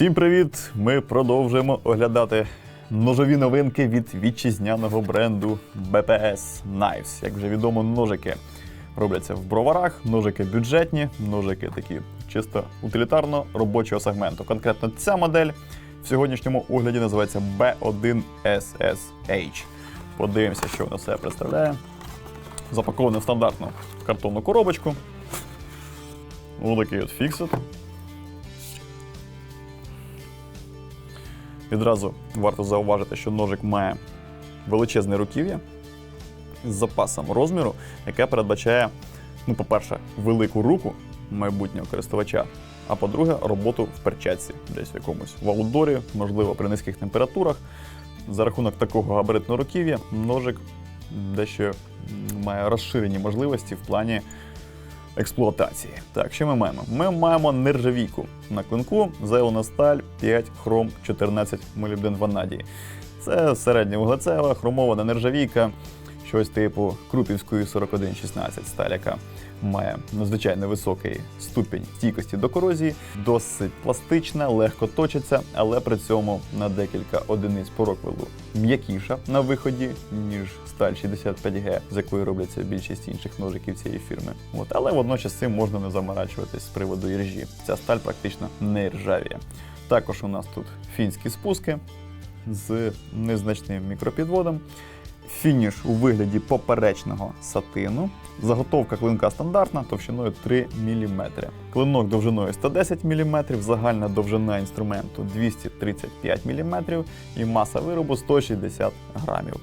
Всім привіт! Ми продовжуємо оглядати ножові новинки від вітчизняного бренду BPS Knives. Як вже відомо, ножики робляться в броварах, ножики бюджетні, ножики такі чисто утилітарно робочого сегменту. Конкретно ця модель в сьогоднішньому огляді називається B1SSH. Подивимося, що вона себе представляє. Запаковане в стандартну картонну коробочку. Отакий от фіксит. Відразу варто зауважити, що ножик має величезне руків'я з запасом розміру, яке передбачає, ну, по-перше, велику руку майбутнього користувача, а по-друге, роботу в перчатці, десь в якомусь в аутдорі, можливо, при низьких температурах. За рахунок такого габаритного руків'я ножик дещо має розширені можливості в плані експлуатації. Так, що ми маємо? Ми маємо нержавійку на клинку, зелена сталь 5 хром 14 молібден ванадії. Це середньовуглецева хромована нержавійка, щось типу Крупівської 4116 сталь, яка має надзвичайно високий ступінь стійкості до корозії, досить пластична, легко точиться, але при цьому на декілька одиниць по роквелу м'якіша на виході, ніж сталь 65G, з якої робляться більшість інших ножиків цієї фірми. От, але водночас цим можна не заморачуватись з приводу іржі. Ця сталь практично не ржавіє. Також у нас тут фінські спуски з незначним мікропідводом. Фініш у вигляді поперечного сатину. Заготовка клинка стандартна товщиною 3 мм. Клинок довжиною 110 мм, загальна довжина інструменту 235 мм і маса виробу 160 грамів.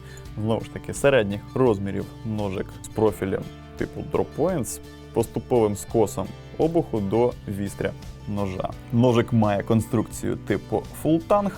Знову ж таки, середніх розмірів ножик з профілем типу Drop Point з поступовим скосом обуху до вістря ножа. Ножик має конструкцію типу Tang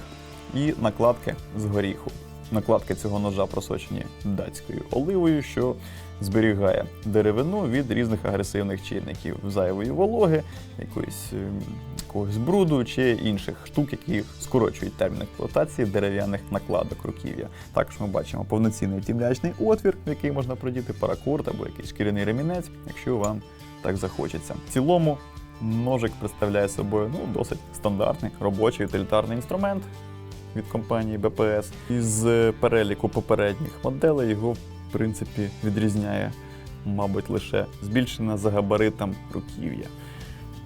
і накладки з горіху. Накладки цього ножа просочені датською оливою, що зберігає деревину від різних агресивних чинників зайвої вологи, якоїсь ем, якогось бруду чи інших штук, які скорочують термін експлуатації дерев'яних накладок руків'я. Також ми бачимо повноцінний тімлячний отвір, в який можна продіти паракорд або якийсь шкіряний ремінець, якщо вам так захочеться. В цілому ножик представляє собою ну, досить стандартний робочий утилітарний інструмент від компанії BPS. Із е, переліку попередніх моделей його, в принципі, відрізняє, мабуть, лише збільшена за габаритом руків'я,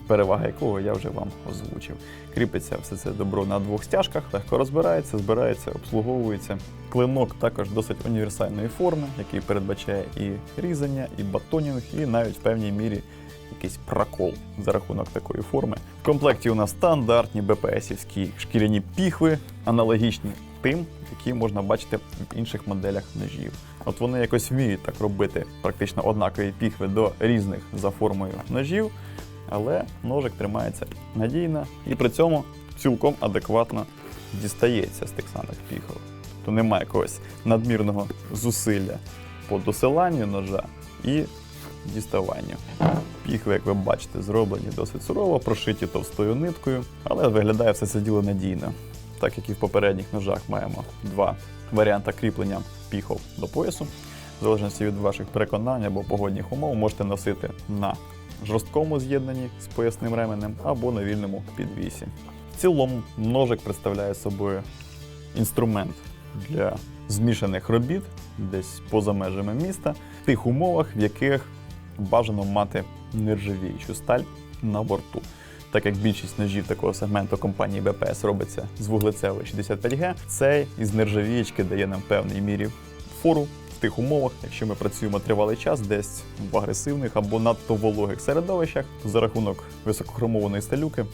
перевага якого я вже вам озвучив. Кріпиться все це добро на двох стяжках, легко розбирається, збирається, обслуговується. Клинок також досить універсальної форми, який передбачає і різання, і батонінг, і навіть в певній мірі якийсь прокол за рахунок такої форми. В комплекті у нас стандартні БПСівські шкіряні піхви, аналогічні тим, які можна бачити в інших моделях ножів. От вони якось вміють так робити практично однакові піхви до різних за формою ножів, але ножик тримається надійно і при цьому цілком адекватно дістається з тих самих піхов. То немає якогось надмірного зусилля по досиланню ножа і діставанню. Піхви, як ви бачите, зроблені досить сурово, прошиті товстою ниткою, але виглядає все це діло надійно. Так як і в попередніх ножах маємо два варіанти кріплення піхов до поясу. В залежності від ваших переконань або погодних умов можете носити на жорсткому з'єднанні з поясним ременем або на вільному підвісі. В цілому ножик представляє собою інструмент для змішаних робіт десь поза межами міста, в тих умовах, в яких бажано мати нержавіючу сталь на борту. Так як більшість ножів такого сегменту компанії BPS робиться з вуглецевої 65G, цей із нержавіючки дає нам в певній мірі фору в тих умовах, якщо ми працюємо тривалий час десь в агресивних або надто вологих середовищах, за рахунок високохромованої сталюки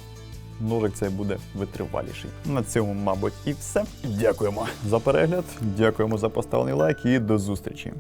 ножик цей буде витриваліший. На цьому, мабуть, і все. Дякуємо за перегляд, дякуємо за поставлений лайк і до зустрічі.